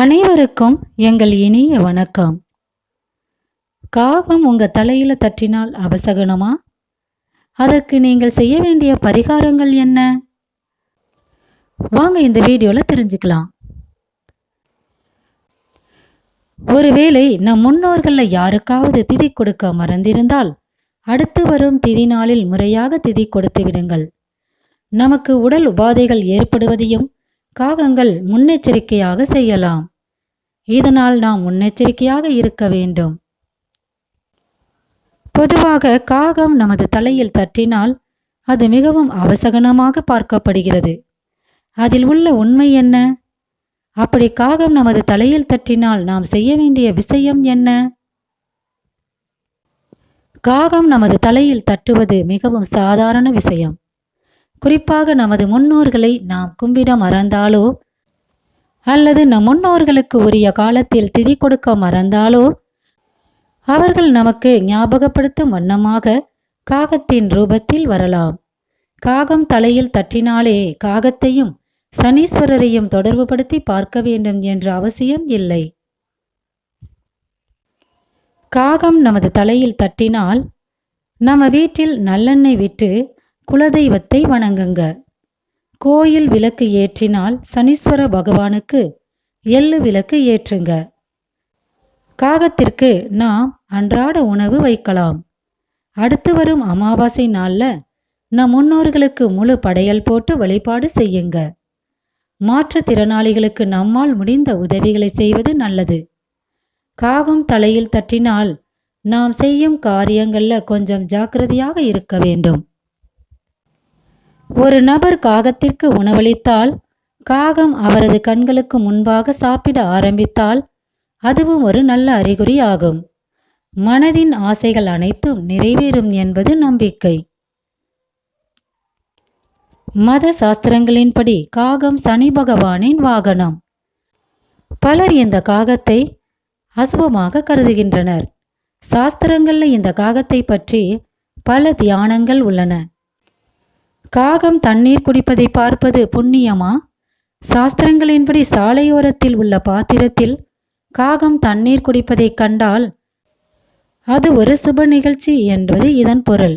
அனைவருக்கும் எங்கள் இனிய வணக்கம். காகம் உங்க தலையில தட்டினால் அவசகனமா அதற்கு நீங்கள் செய்ய வேண்டிய பரிகாரங்கள் என்ன? வாங்க இந்த வீடியோவில் தெரிஞ்சுக்கலாம். ஒருவேளை நம் முன்னோர்களில் யாருக்காவது திதி கொடுக்க மறந்திருந்தால் அடுத்து வரும் திதி நாளில் முறையாக திதி கொடுத்து விடுங்கள். நமக்கு உடல் உபாதைகள் ஏற்படுவதையும் காகங்கள் முன்னெச்சரிக்கையாக செய்யலாம். இதனால் நாம் முன்னெச்சரிக்கையாக இருக்க வேண்டும். பொதுவாக காகம் நமது தலையில் தட்டினால் அது மிகவும் அவசகனமாக பார்க்கப்படுகிறது. அதில் உள்ள உண்மை என்ன? அப்படி காகம் நமது தலையில் தட்டினால் நாம் செய்ய வேண்டிய விஷயம் என்ன? காகம் நமது தலையில் தட்டுவது மிகவும் சாதாரண விஷயம். குறிப்பாக நமது முன்னோர்களை நாம் கும்பிட மறந்தாலோ? அல்லது நம் முன்னோர்களுக்கு உரிய காலத்தில் திதி கொடுக்க மறந்தாலோ? அவர்கள் நமக்கு ஞாபகப்படுத்தும் வண்ணமாக காகத்தின் ரூபத்தில் வரலாம். காகம் தலையில் தட்டினாலே காகத்தையும் சனீஸ்வரரையும் தொடர்புபடுத்தி பார்க்க வேண்டும் என்ற அவசியம் இல்லை. காகம் நமது தலையில் தட்டினால் நம்ம வீட்டில் நல்லெண்ணெய் விட்டு குலதெய்வத்தை வணங்குங்க. கோயில் விளக்கு ஏற்றினால் சனீஸ்வர பகவானுக்கு எள்ளு விளக்கு ஏற்றுங்க. காகத்திற்கு நாம் அன்றாட உணவு வைக்கலாம். அடுத்து வரும் அமாவாசை நாளில் நம் முன்னோர்களுக்கு முழு படையல் போட்டு வழிபாடு செய்யுங்க. மாற்றுத்திறனாளிகளுக்கு நம்மால் முடிந்த உதவிகளை செய்வது நல்லது. காகம் தலையில் தட்டினால் நாம் செய்யும் காரியங்களில் கொஞ்சம் ஜாக்கிரதையாக இருக்க வேண்டும். ஒரு நபர் காகத்திற்கு உணவளித்தால் காகம் அவரது கண்களுக்கு முன்பாக சாப்பிட ஆரம்பித்தால் அதுவும் ஒரு நல்ல அறிகுறி ஆகும். மனதின் ஆசைகள் அனைத்தும் நிறைவேறும் என்பது நம்பிக்கை. மத சாஸ்திரங்களின்படி காகம் சனி பகவானின் வாகனம். பலர் இந்த காகத்தை அசுபமாக கருதுகின்றனர். சாஸ்திரங்களில் இந்த காகத்தை பற்றி பல தியானங்கள் உள்ளன. காகம் தண்ணீர் குடிப்பதை பார்ப்பது புண்ணியமா? சாஸ்திரங்களின்படி சாலையோரத்தில் உள்ள பாத்திரத்தில் காகம் தண்ணீர் குடிப்பதை கண்டால் அது ஒரு சுப நிகழ்ச்சி என்பது இதன் பொருள்.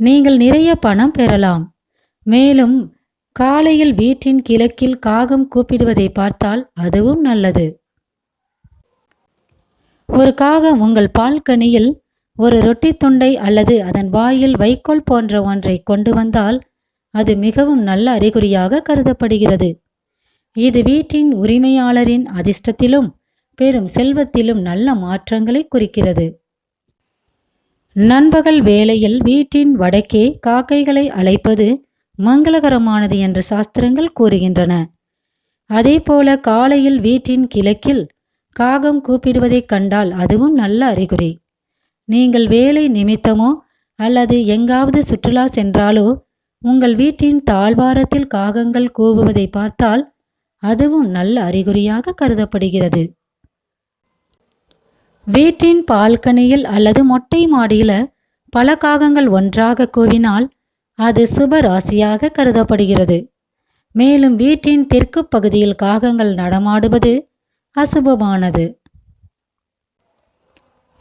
நீங்கள் நிறைய பணம் பெறலாம். மேலும் காலையில் வீட்டின் கிழக்கில் காகம் கூப்பிடுவதை பார்த்தால் அதுவும் நல்லது. ஒரு காகம் உங்கள் பால்கனியில் ஒரு ரொட்டி துண்டை அல்லது அதன் வாயில் வைக்கோல் போன்ற ஒன்றை கொண்டு வந்தால் அது மிகவும் நல்ல அறிகுறியாக கருதப்படுகிறது. இது வீட்டின் உரிமையாளரின் அதிர்ஷ்டத்திலும் பெரும் செல்வத்திலும் நல்ல மாற்றங்களை குறிக்கிறது. நண்பகல் வேளையில் வீட்டின் வடக்கே காக்கைகளை அழைப்பது மங்களகரமானது என்று சாஸ்திரங்கள் கூறுகின்றன. அதேபோல காலையில் வீட்டின் கிழக்கில் காகம் கூப்பிடுவதைக் கண்டால் அதுவும் நல்ல அறிகுறி. நீங்கள் வேலை நிமித்தமோ அல்லது எங்காவது சுற்றுலா சென்றாலோ உங்கள் வீட்டின் தாழ்வாரத்தில் காகங்கள் கூவுவதை பார்த்தால் அதுவும் நல்ல அறிகுறியாக கருதப்படுகிறது. வீட்டின் பால்கனியில் அல்லது மொட்டை மாடியில பல காகங்கள் ஒன்றாக கூவினால் அது சுப ராசியாக கருதப்படுகிறது. மேலும் வீட்டின் தெற்கு பகுதியில் காகங்கள் நடமாடுவது அசுபமானது.